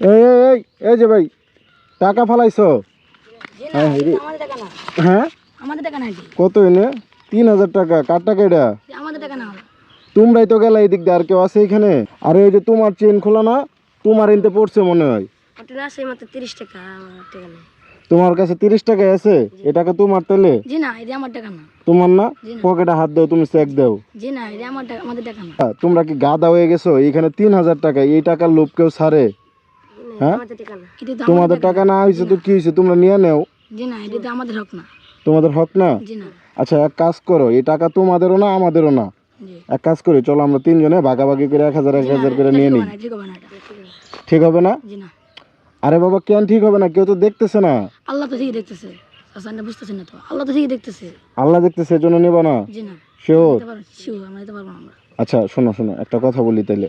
এই এই এই যে ভাই টাকা ফালাইছো? হ্যাঁ, হ্যাঁ? কত এনে? তিন হাজার টাকা কার টাকা এটা? তোমরাই তো গেলে এই দিক দিয়ে আর কেউ আছে এখানে? আর এই যে তোমার চেন খোলা না তোমার এনতে পড়ছে মনে হয়। তোমার কাছে তিরিশ টাকা আছে? এ টাকা তোমার না তোমার না? পকেটে হাত দাও তুমি চেক দাও। তোমরা কি গাদা হয়ে গেছো? এখানে তিন হাজার টাকা এই টাকার লোভ কেউ ছাড়ে? হ্যাঁ? তোমাদের টাকা না হয়েছে তো কি হয়েছে? তোমরা নিয়ে নেও। জি না এটা তো আমাদের হক না। তোমাদের হক না? আচ্ছা এক কাজ করো এই টাকা তোমাদেরও না আমাদেরও না? এক কাজ করি চলো আমরা তিনজনে ভাগাভাগি করে এক হাজার এক হাজার করে নিয়ে নিই। ঠিক হবে না এটা ঠিক হবে না। জি না। আরে বাবা কেন ঠিক হবে না? কেউ তো দেখতেছে না। আল্লাহ তো ঠিকই দেখতেছে। বুঝতেছেন না তো? আল্লাহ তো ঠিকই দেখতেছে। আল্লাহ দেখতেছে এজন্য নেবা না। জি না। শিওর দিতে পারব শিওর আমরা দিতে পারব না। আমরা আচ্ছা শোনো শোনো একটা কথা বলি তাইলে।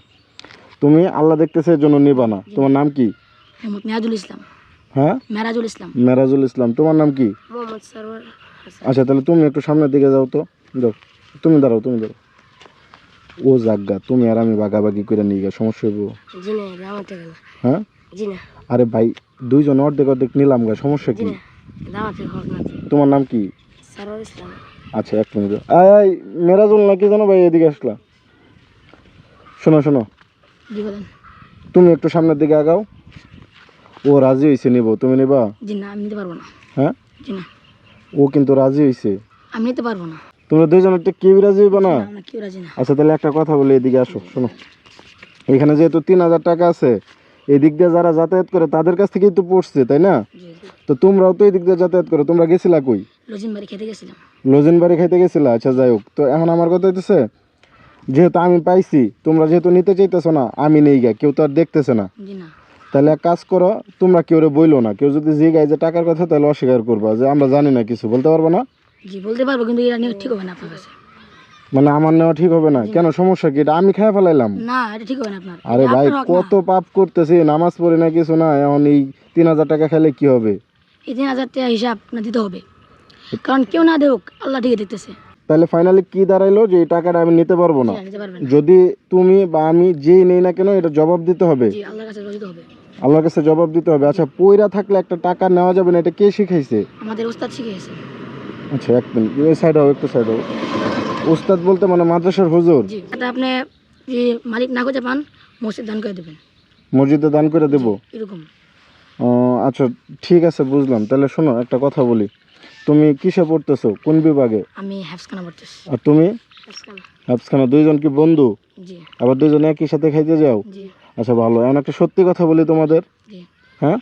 তুমি আল্লাহ দেখতেছে এর জন্য নিবা না। তোমার নাম কি? মেয়াজুল ইসলাম। হ্যাঁ? মেরাজুল ইসলাম। মেরাজুল ইসলাম। তোমার নাম কি? মোহাম্মদ সরওয়ার আচ্ছা তাহলে তুমি একটু সামনের দিকে যাও তো। যাও তুমি দাঁড়াও তুমি দাঁড়াও। ও জাগা তুমি আর আমি বাগাবাগি করে নিয়ে গা সমস্যা হইব। জি না আমার হ্যাঁ? জি না। আরে ভাই দুইজন অর্ধেক অর্ধেক নিলাম গা সমস্যা কি? তোমার নাম কি? সরওয়ার ইসলাম। আচ্ছা এক মিনিট। আয় মেরাজুল নাকি জানো ভাই এদিকে আসলা? শোনো শোনো। জি বলেন। তুমি একটু সামনের দিকে আগাও। ও রাজি হয়েছে নিব। তুমি নিবা? জি না আমি নিতে পারব না। হ্যাঁ? জি না। ও কিন্তু রাজি হয়েছে আমি নিতে পারব না। তোমরা দুইজন একটা কেউ রাজি হইবা না? আমরা কেউ রাজি না। আচ্ছা তাহলে একটা কথা বলি এদিকে আসো শোনো। এখানে যেহেতু তিন হাজার টাকা আছে এই দিক দিয়ে যারা যাতায়াত করে তাদের কাছ থেকেই তো পড়ছে তাই না? তো তোমরাও তো এই দিক দিয়ে যাতায়াত করো। তোমরা গেছিলা কই? লজিন বাড়ি খেতে গেছিলাম। লজিন বাড়ি খাইতে গেছিলা? আচ্ছা যাই হোক। তো এখন আমার কথা হইতেছে যেহেতু আমি পাইছি তোমরা যেহেতু নিতে চাইতেছো না আমি নেই গা কেউ তো আর দেখতেছে না। তাহলে এক কাজ করো তোমরা কেউ বইলো না কেউ যদি জিগায় যে টাকার কথা তাহলে অস্বীকার করবা যে আমরা জানি না কিছু বলতে পারব না? জি বলতে পারব কিন্তু এটা নিয়ে ঠিক হবে না আপনার কাছে। মানে আমার নেওয়া ঠিক হবে না। কেন সমস্যা কি? এটা আমি খেয়ে ফেলাইলাম। না এটা ঠিক হবে না আপনার। আরে ভাই না। কত পাপ করতেছি নামাজ পড়ি না কিছু না এখন এই তিন হাজার টাকা খেলে কি হবে? এই তিন হাজার টাকা হিসাব আপনার দিতে হবে। কারণ কেউ না দেখ আল্লাহ ঠিকই দেখতেছে। তাহলে ফাইনালি কি দাঁড়াইলো যে এই টাকাটা আমি নিতে পারব না? নিতে পারবেন যদি তুমি বা আমি যেই নেই না কেন এটা জবাব দিতে হবে। আল্লাহর কাছে জবাব দিতে হবে। আচ্ছা পয়রা থাকলে একটা টাকা নেওয়া যাবে না এটা কে শিখাইছে? আমাদের আচ্ছা এক মিনিট এই সাইড হোক একটু সাইড হোক উস্তাদ বলতে মানে মাদ্রাসার হুজুর? জি এটা আপনি যে মালিক না খুঁজে পান মসজিদ দান করে দেবেন। মসজিদে দান করে দেবো? এরকম। ও, আচ্ছা ঠিক আছে বুঝলাম। তাহলে শোনো একটা কথা বলি। তুমি কিসে পড়তেছো? কোন বিভাগে? আমি হ্যাফসখানা পড়তেছি। আর তুমি? হ্যাফসখানা হাফসখানা। দুইজন কি বন্ধু? জি। আবার দুইজন একই সাথে খাইতে যাও? জি। আচ্ছা ভালো। এখন একটা সত্যি কথা বলি তোমাদের। জি। হ্যাঁ?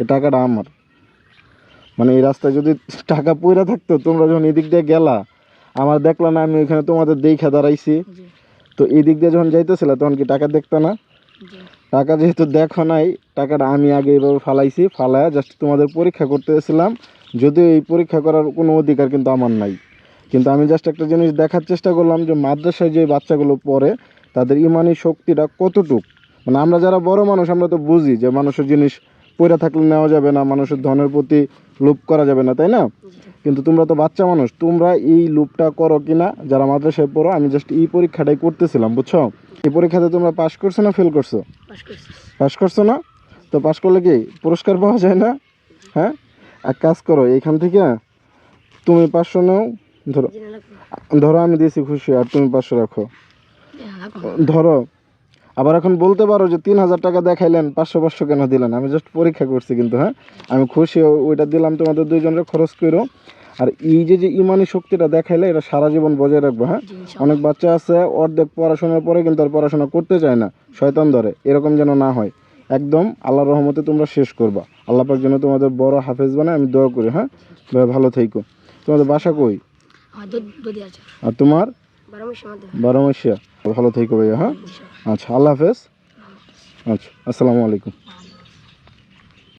এই টাকাটা আমার। মানে এই রাস্তায় যদি টাকা পয়রা থাকতো তোমরা যখন এদিক দিয়ে গেলা আমার দেখলা না আমি ওইখানে তোমাদের দেখা দাঁড়াইছি। তো এই দিক দিয়ে যখন যাইতেছিলা তখন কি টাকা দেখতো না? টাকা যেহেতু দেখো নাই টাকাটা আমি আগে এইভাবে ফালাইছি ফালায় জাস্ট তোমাদের পরীক্ষা করতে এসেছিলাম যদিও এই পরীক্ষা করার কোনো অধিকার কিন্তু আমার নাই। কিন্তু আমি জাস্ট একটা জিনিস দেখার চেষ্টা করলাম যে মাদ্রাসায় যে বাচ্চাগুলো পড়ে তাদের ইমানি শক্তিটা কতটুক? মানে আমরা যারা বড় মানুষ আমরা তো বুঝি যে মানুষের জিনিস পড়ে থাকলে নেওয়া যাবে না মানুষের ধনের প্রতি লোভ করা যাবে না তাই না? কিন্তু তোমরা তো বাচ্চা মানুষ তোমরা এই লোভটা করো কি না যারা মাদ্রাসায় পড়ো আমি জাস্ট এই পরীক্ষাটাই করতেছিলাম বুঝছ? এই পরীক্ষাতে তোমরা পাশ করছ না ফেল করছ? পাশ করছ। না? তো পাশ করলে কি পুরস্কার পাওয়া যায় না? হ্যাঁ? এক কাজ করো, এইখান থেকে তুমি পাঁচশো নাও, ধরো ধরো আমি দিয়েছি খুশি, আর তুমি পাঁচশো রাখো। ধরো, আবার এখন বলতে পারো যে তিন হাজার টাকা দেখাইলেন, পাঁচশো পাঁচশো কেন দিলেন? আমি জাস্ট পরীক্ষা করছি কিন্তু হ্যাঁ? আমি খুশি, ওইটা দিলাম তোমাদের দুইজনের, খরচ করো। আর এই যে যে ইমানি শক্তিটা দেখাইলে, এটা সারা জীবন বজায় রাখব হ্যাঁ? অনেক বাচ্চা আছে, অর্ধেক পড়াশোনার পরে কিন্তু আর পড়াশোনা করতে চায় না, শয়তান ধরে, এরকম যেন না হয়। একদম আল্লাহর রহমতে তোমরা শেষ করবা। আল্লাহ পাক যেন তোমাদের বড় হাফেজ বানায় আমি দোয়া করি হ্যাঁ? ভালো থেকো তোমাদের বাসা কই? আর তোমার? বারো বারো মাসিয়া ভালো থেকো ভাইয়া হ্যাঁ? আচ্ছা আল্লাহ হাফেজ। আচ্ছা আসসালামু আলাইকুম।